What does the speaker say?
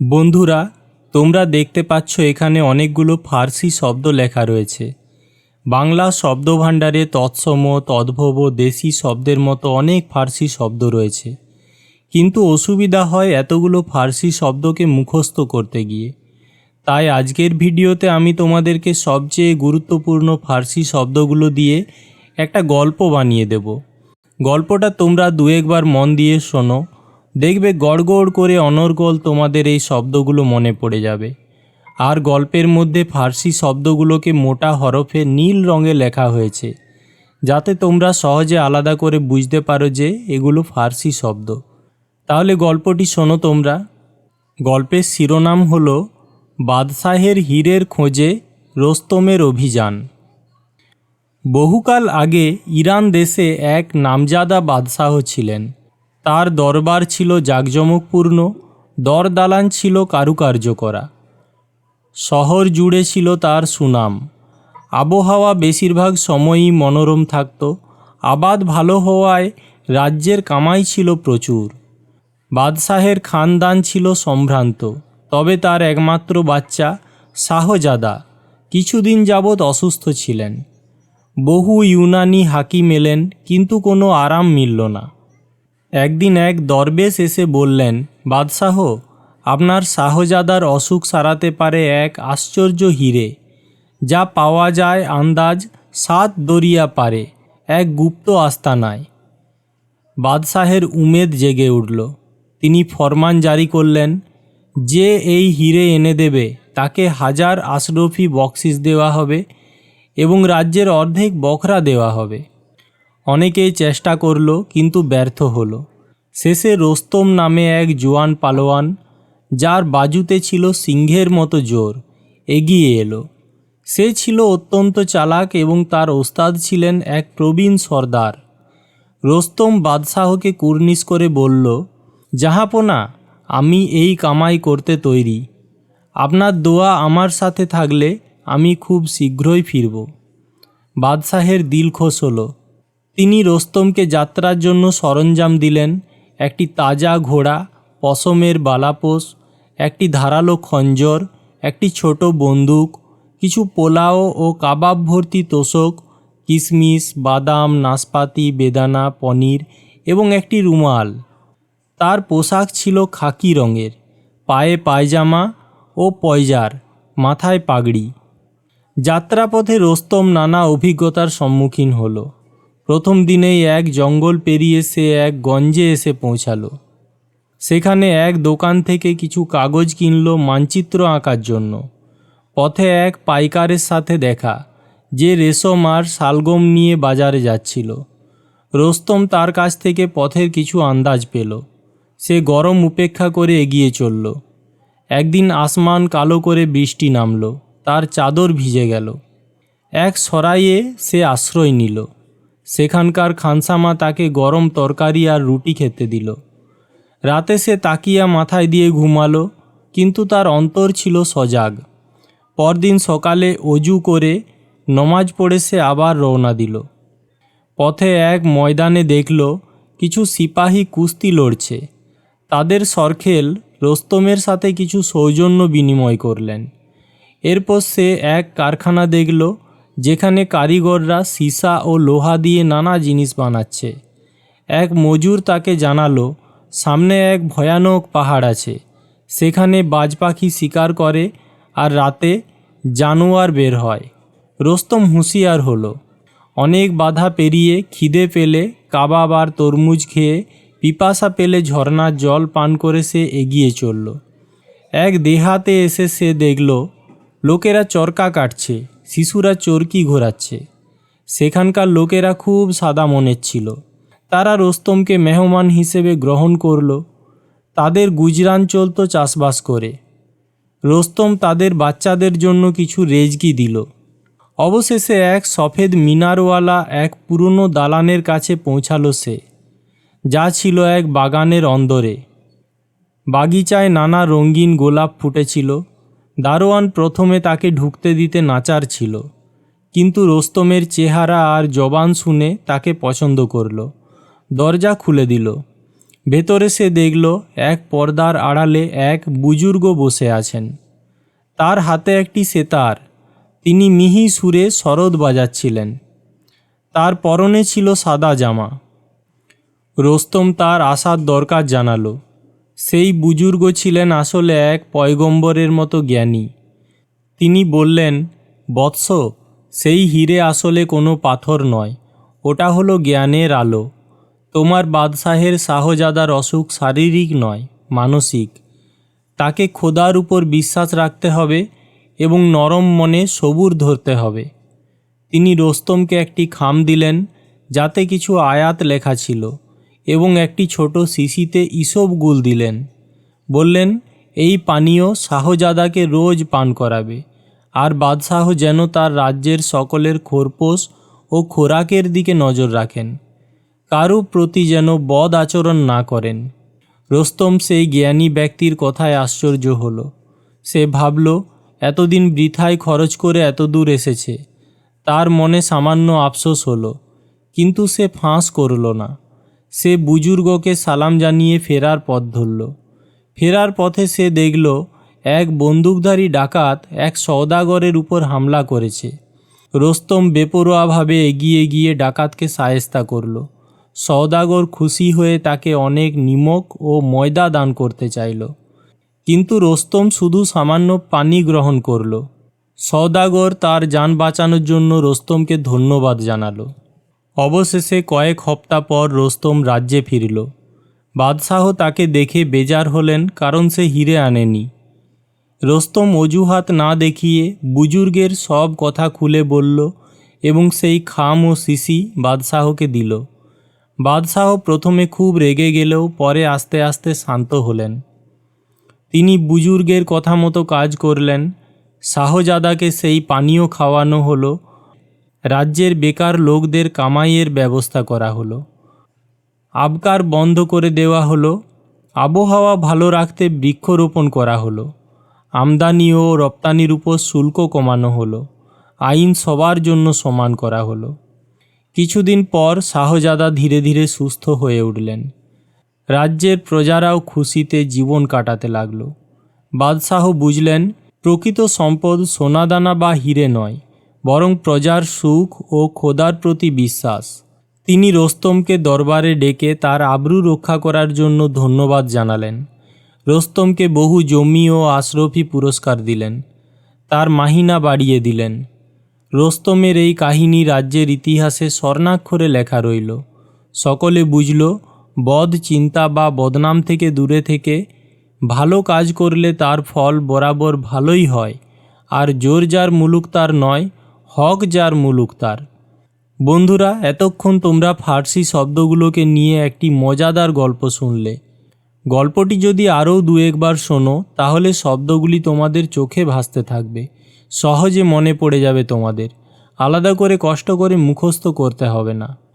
বন্ধুরা, তোমরা দেখতে পাচ্ছ এখানে অনেকগুলো ফার্সি শব্দ লেখা রয়েছে। বাংলা শব্দভাণ্ডারে তৎসম, তদ্ভব, দেশি শব্দের মতো অনেক ফার্সি শব্দ রয়েছে। কিন্তু অসুবিধা হয় এতগুলো ফার্সি শব্দকে মুখস্থ করতে গিয়ে। তাই আজকের ভিডিওতে আমি তোমাদেরকে সবচেয়ে গুরুত্বপূর্ণ ফার্সি শব্দগুলো দিয়ে একটা গল্প বানিয়ে দেব। গল্পটা তোমরা দু একবার মন দিয়ে শোনো। দেখবে গড়গড় করে অনর্গল তোমাদের এই শব্দগুলো মনে পড়ে যাবে। আর গল্পের মধ্যে ফার্সি শব্দগুলোকে মোটা হরফে নীল রঙে লেখা হয়েছে, যাতে তোমরা সহজে আলাদা করে বুঝতে পারো যে এগুলো ফার্সি শব্দ। তাহলে গল্পটি শোনো তোমরা। গল্পের শিরোনাম হল, বাদশাহের হীরের খোঁজে রোস্তমের অভিযান। বহুকাল আগে ইরান দেশে এক নামজাদা বাদশাহ ছিলেন। তার দরবার ছিল জাঁকজমকপূর্ণ, দরদালান ছিল কারুকার্য করা। শহর জুড়ে ছিল তার সুনাম। আবহাওয়া বেশিরভাগ সময়ই মনোরম থাকত, আবাদ ভালো হওয়ায় রাজ্যের কামাই ছিল প্রচুর। বাদশাহের খানদান ছিল সম্ভ্রান্ত, তবে তার একমাত্র বাচ্চা শাহজাদা কিছুদিন যাবৎ অসুস্থ ছিলেন। বহু ইউনানি হাকিম এলেন, কিন্তু কোনো আরাম মিলল না। একদিন এক দরবেশ এসে বললেন, বাদশাহ, আপনার শাহজাদার অসুখ সারাতে পারে এক আশ্চর্য হিরে। যা পাওয়া যায় আন্দাজ সাত দরিয়া পারে, এক গুপ্ত আস্তানায়। বাদশাহের উমেদ জেগে উঠল। তিনি ফরমান জারি করলেন, যে এই হিরে এনে দেবে, তাকে হাজার আশরফি বকশিস দেওয়া হবে এবং রাজ্যের অর্ধেক বখরা দেওয়া হবে। অনেকেই চেষ্টা করল, কিন্তু ব্যর্থ হলো। শেষে রোস্তম নামে এক জোয়ান পালোয়ান, যার বাজুতে ছিল সিংহের মতো জোর, এগিয়ে এলো। সে ছিল অত্যন্ত চালাক এবং তার ওস্তাদ ছিলেন এক প্রবীণ সর্দার। রোস্তম বাদশাহকে কুর্নিশ করে বলল, জাহাপনা, আমি এই কামাই করতে তৈরি। আপনার দোয়া আমার সাথে থাকলে আমি খুব শীঘ্রই ফিরব। বাদশাহের দিল খোশ হলো। তিনি রোস্তমকে যাত্রার জন্য সরঞ্জাম দিলেন, একটি তাজা ঘোড়া, পশমের বালাপোষ একটি ধারালো খঞ্জর, একটি ছোট বন্দুক, কিছু পোলাও ও কাবাব ভর্তি তোষক কিশমিশ বাদাম, নাশপাতি, বেদানা, পনির এবং একটি রুমাল। তার পোশাক ছিল খাকি রঙের, পায়ে পায়জামা ও পয়জার, মাথায় পাগড়ি। যাত্রাপথে রোস্তম নানা অভিজ্ঞতার সম্মুখীন হলো। প্রথম দিনেই এক জঙ্গল পেরিয়ে সে এক গঞ্জে এসে পৌঁছালো। সেখানে এক দোকান থেকে কিছু কাগজ কিনল মানচিত্র আঁকার জন্য। পথে এক পাইকারের সাথে দেখা, যে রেশম আর শালগম নিয়ে বাজারে যাচ্ছিল। রোস্তম তার কাছ থেকে পথের কিছু আন্দাজ পেল। সে গরম উপেক্ষা করে এগিয়ে চলল। একদিন আসমান কালো করে বৃষ্টি নামল, তার চাদর ভিজে গেল। এক সরাইয়ে সে আশ্রয় নিল। সেখানকার খানসামা তাকে গরম তরকারি আর রুটি খেতে দিল। রাতে সে তাকিয়া মাথায় দিয়ে ঘুমালো, কিন্তু তার অন্তর ছিল সজাগ। পরদিন সকালে অজু করে নমাজ পড়ে সে আবার রওনা দিল। পথে এক ময়দানে দেখল কিছু সিপাহী কুস্তি লড়ছে। তাদের সরখেল রোস্তমের সাথে কিছু সৌজন্য বিনিময় করলেন। এরপর সে এক কারখানা দেখল যেখানে কারিগররা সীসা ও লোহা দিয়ে নানা জিনিস বানাচ্ছে। এক মজুর তাকে জানালো, সামনে এক ভয়ানক পাহাড় আছে। সেখানে বাজ পাখি শিকার করে আর রাতে জানোয়ার বের হয়। রোস্তম হুঁশিয়ার হলো, অনেক বাধা পেরিয়ে খিদে পেলে কাবাব আর তরমুজ খেয়ে পিপাসা পেলে ঝর্ণার জল পান করে সে এগিয়ে চলল। এক দেহাতে এসে সে দেখল, লোকেরা চরকা কাটছে। শিশুরা চরকি ঘোরাচ্ছে। সেখানকার লোকেরা খুব সাদা মনের ছিল। তারা রোস্তমকে মেহমান হিসেবে গ্রহণ করল। তাদের গুজরান চলত চাষবাস করে। রোস্তম তাদের বাচ্চাদের জন্য কিছু রেজকি দিল। অবশেষে এক সফেদ মিনারওয়ালা এক পুরনো দালানের কাছে পৌঁছালো সে, যা ছিল এক বাগানের অন্দরে। বাগিচায় নানা রঙিন গোলাপ ফুটেছিল। দারোয়ান প্রথমে তাকে ঢুকতে দিতে নাচার ছিল, কিন্তু রোস্তমের চেহারা আর জবান শুনে তাকে পছন্দ করল। দরজা খুলে দিল। ভেতরে সে দেখল, এক পর্দার আড়ালে এক বুজুর্গ বসে আছেন। তার হাতে একটি সেতার। তিনি মিহি সুরে শরৎ বাজাচ্ছিলেন। তার পরনে ছিল সাদা জামা। রোস্তম তার আসার দরকার জানালো। সেই বুজুর্গ ছিলেন আসলে এক পয়গম্বরের মতো জ্ঞানী। তিনি বললেন, বৎস, সেই হিরে আসলে কোনো পাথর নয়, ওটা হলো জ্ঞানের আলো। তোমার বাদশাহের শাহজাদার অসুখ শারীরিক নয়, মানসিক। তাকে খোদার উপর বিশ্বাস রাখতে হবে এবং নরম মনে সবুর ধরতে হবে। তিনি রোস্তমকে একটি খাম দিলেন, যাতে কিছু আয়াত লেখা ছিল। এবং একটি ছোট শিশিতে ইসব গুল দিলেন। বললেন, এই পানীয় শাহজাদাকে রোজ পান করাবে। আর বাদশাহ যেন তার রাজ্যের সকলের খোরপোশ ও খোরাকের দিকে নজর রাখেন। কারও প্রতি যেন বদ আচরণ না করেন। রোস্তম সেই জ্ঞানী ব্যক্তির কথায় আশ্চর্য হল। সে ভাবল, এতদিন বৃথায় খরচ করে এত দূর এসেছে। তার মনে সামান্য আফসোস হলো। কিন্তু সে ফাঁস করল না। সে বুজুর্গকে সালাম জানিয়ে ফেরার পথ ধরল। ফেরার পথে সে দেখল এক বন্দুকধারী ডাকাত এক সওদাগরের উপর হামলা করেছে। রোস্তম বেপরোয়াভাবে এগিয়ে গিয়ে ডাকাতকে সায়েস্তা করল। সওদাগর খুশি হয়ে তাকে অনেক নিমক ও ময়দা দান করতে চাইল। কিন্তু রোস্তম শুধু সামান্য পানি গ্রহণ করল। সওদাগর তার যান বাঁচানোর জন্য রোস্তমকে ধন্যবাদ জানালো। অবশেষে কয়েক হপ্তা পর রোস্তম রাজ্যে ফিরল। বাদশাহ তাকে দেখে বেজার হলেন, কারণ সে হিরে আনেনি। রোস্তম অজুহাত না দেখিয়ে বুজুর্গের সব কথা খুলে বলল এবং সেই খাম ও শিশি বাদশাহকে দিল। বাদশাহ প্রথমে খুব রেগে গেলেও পরে আস্তে আস্তে শান্ত হলেন। তিনি বুজুর্গের কথা মতো কাজ করলেন। শাহজাদাকে সেই পানীয় খাওয়ানো হলো রাজ্যের বেকার লোকদের কামাইয়ের ব্যবস্থা করা হলো। আবকার বন্ধ করে দেওয়া হলো। আবহাওয়া ভালো রাখতে বৃক্ষরোপণ করা হলো। আমদানি ও রপ্তানির উপর শুল্ক কমানো হলো। আইন সবার জন্য সমান করা হলো। কিছুদিন পর শাহজাদা ধীরে ধীরে সুস্থ হয়ে উঠলেন। রাজ্যের প্রজারাও খুশিতে জীবন কাটাতে লাগল। বাদশাহ বুঝলেন, প্রকৃত সম্পদ সোনাদানা বা হিরে নয়। বরং প্রজার সুখ ও খোদার প্রতি বিশ্বাস। তিনি রোস্তমকে দরবারে ডেকে তার আবরু রক্ষা করার জন্য ধন্যবাদ জানালেন। রোস্তমকে বহু জমি ও আশরফি পুরস্কার দিলেন। তার মাহিনা বাড়িয়ে দিলেন। রোস্তমের এই কাহিনী রাজ্যের ইতিহাসে স্বর্ণাক্ষরে লেখা রইল। সকলে বুঝল বদ চিন্তা বা বদনাম থেকে দূরে থেকে ভালো কাজ করলে তার ফল বরাবর ভালোই হয়, আর জোর যার মুলুক তার নয় হক যার মুলুক তার। বন্ধুরা, এতক্ষণ তোমরা ফার্সি শব্দগুলোকে নিয়ে একটি মজাদার গল্প শুনলে। গল্পটি যদি আরও দু একবার শোনো, তাহলে শব্দগুলি তোমাদের চোখে ভাসতে থাকবে। সহজে মনে পড়ে যাবে তোমাদের। আলাদা করে কষ্ট করে মুখস্থ করতে হবে না।